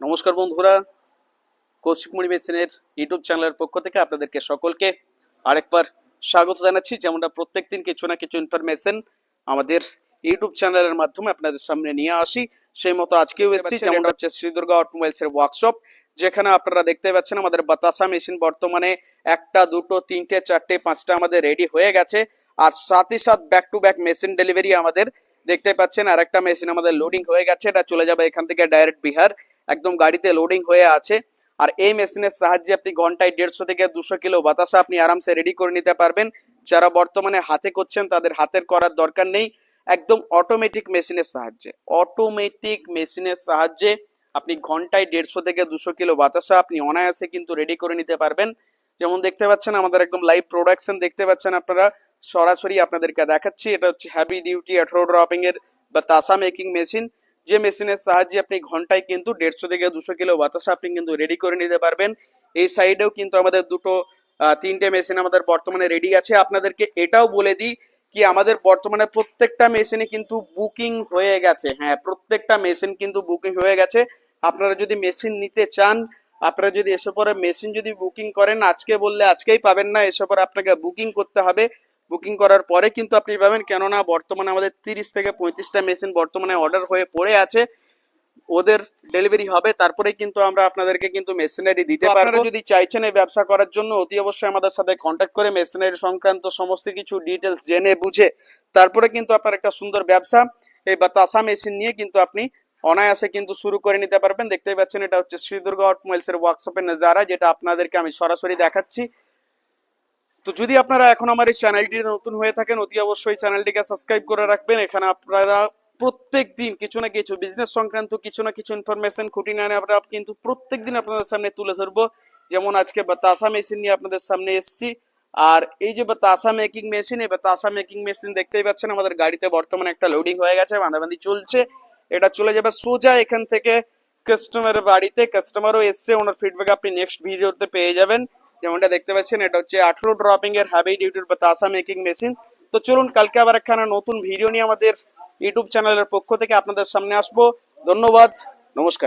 নমস্কার বন্ধুরা কৌশিকমণি মেশিনের ইউটিউব চ্যানেলের পক্ষ থেকে আপনাদেরকে সকলকে আরেকবার স্বাগত জানাচ্ছি। যেমনটা প্রত্যেকদিন কিছু না কিছু ইনফরমেশন আমাদের ইউটিউব চ্যানেলের মাধ্যমে আপনাদের সামনে নিয়ে আসি। সেই মতো আজকেও এসেছি যেমনটা হচ্ছে শ্রী দুর্গা অটোমোবাইলস এর ওয়ার্কশপ যেখানে আপনারা দেখতে পাচ্ছেন আমাদের বাতাসা মেশিন বর্তমানে একটা দুটো তিনটে চারটে পাঁচটা আমাদের রেডি হয়ে গেছে। আর সাথে সাথ back to back machine delivery আমাদের দেখতে পাচ্ছেন আর একটা মেশিন আমাদের লোডিং হয়ে গেছে। এটা চলে যাবে এখান থেকে ডাইরেক্ট বিহার। একদম গাড়িতে লোডিং হয়ে আছে। আর এই মেশিনের সাহায্যে আপনি ঘন্টায় দেড়শো থেকে দুশো কিলো বাতাসা আপনি আরামসে রেডি করে নিতে পারবেন। যারা বর্তমানে হাতে করছেন, তাদের হাতের করার দরকার নেই। একদম অটোমেটিক মেশিনের সাহায্যে। অটোমেটিক মেশিনের সাহায্যে আপনি ঘন্টায় দেড়শো থেকে দুশো কিলো বাতাসা আপনি অনায়াসে কিন্তু রেডি করে নিতে পারবেন। যেমন দেখতে পাচ্ছেন, আমাদের একদম লাইভ প্রোডাকশন দেখতে পাচ্ছেন আপনারা। সরাসরি আপনাদেরকে দেখাচ্ছি, এটা হচ্ছে হ্যাভি ডিউটি আঠারো ড্রপিং এর বা তাসা মেকিং মেশিন যে মেশিনের সাহায্যে আপনি ঘন্টায় কিন্তু দেড়শো থেকে দুশো কিলো বাতাসা আপনি কিন্তু রেডি করে নিতে পারবেন। এই সাইডেও কিন্তু আমাদের দুটো তিনটে মেশিন আমাদের বর্তমানে রেডি আছে। আপনাদেরকে এটাও বলে দিই কি আমাদের বর্তমানে প্রত্যেকটা মেশিনে কিন্তু বুকিং হয়ে গেছে। হ্যাঁ প্রত্যেকটা মেশিন কিন্তু বুকিং হয়ে গেছে। আপনারা যদি মেশিন নিতে চান, আপনারা যদি এসে পরে মেশিন যদি বুকিং করেন, আজকে বললে আজকেই পাবেন না, এসে পরে আপনাকে বুকিং করতে হবে। বুকিং করার পরে কিন্তু আপনি পাবেন। কেননা বর্তমানে আমাদের তিরিশ থেকে পঁয়ত্রিশটা মেশিন বর্তমানে অর্ডার হয়ে পড়ে আছে। ওদের ডেলিভারি হবে। তারপরে কিন্তু আমরা আপনাদেরকে কিন্তু মেশিনারি দিতে পারব। যদি চাইছেন এই ব্যবসা করার জন্য অতি অবশ্যই আমাদের সাথে কন্ট্যাক্ট করে মেশিনারি সংক্রান্ত সমস্ত কিছু ডিটেলস জেনে বুঝে তারপরে কিন্তু আপনার একটা সুন্দর ব্যবসা এই বাতাসা মেশিন নিয়ে কিন্তু আপনি অনায়াসে কিন্তু শুরু করে নিতে পারবেন। দেখতেই পাচ্ছেন এটা হচ্ছে শ্রী দুর্গা অটোমোবাইলস এর ওয়ার্কশপের নজারা যেটা আপনাদেরকে আমি সরাসরি দেখাচ্ছি। তো যদি আপনারা এখন আমার এই চ্যানেলটি নতুন হয়ে থাকেন, অতি অবশ্যই চ্যানেলটিকে সাবস্ক্রাইব করে রাখবেন। এখানে আপনারা প্রত্যেক দিন কিছু না কিছু বিজনেস সংক্রান্ত কিছু না কিছু ইনফরমেশন খুঁটিনাটি আমরা কিন্তু প্রত্যেক দিন আপনাদের সামনে তুলে ধরবো। যেমন আজকে বাতাসা মেশিন নিয়ে আপনাদের সামনে এসেছি। আর এই যে বাতাসা মেকিং মেশিন এই বাতাসা মেকিং মেশিন দেখতেই পাচ্ছেন, আমাদের গাড়িতে বর্তমানে একটা লোডিং হয়ে গেছে, বাঁধাবাঁধি চলছে। এটা চলে যাবে সোজা এখান থেকে কাস্টমারের বাড়িতে। কাস্টমারও এসছে, ওনার ফিডব্যাক আপনি নেক্সট ভিডিওতে পেয়ে যাবেন। যেমনটা দেখতে পাচ্ছেন, এটা হচ্ছে আঠেরো ড্রপিং এর হ্যাভি ডিউটির বাতাসা মেকিং মেশিন তো চলুন, কালকে আবার একখানা নতুন ভিডিও নিয়ে আমাদের ইউটিউব চ্যানেলের পক্ষ থেকে আপনাদের সামনে আসব। ধন্যবাদ, নমস্কার।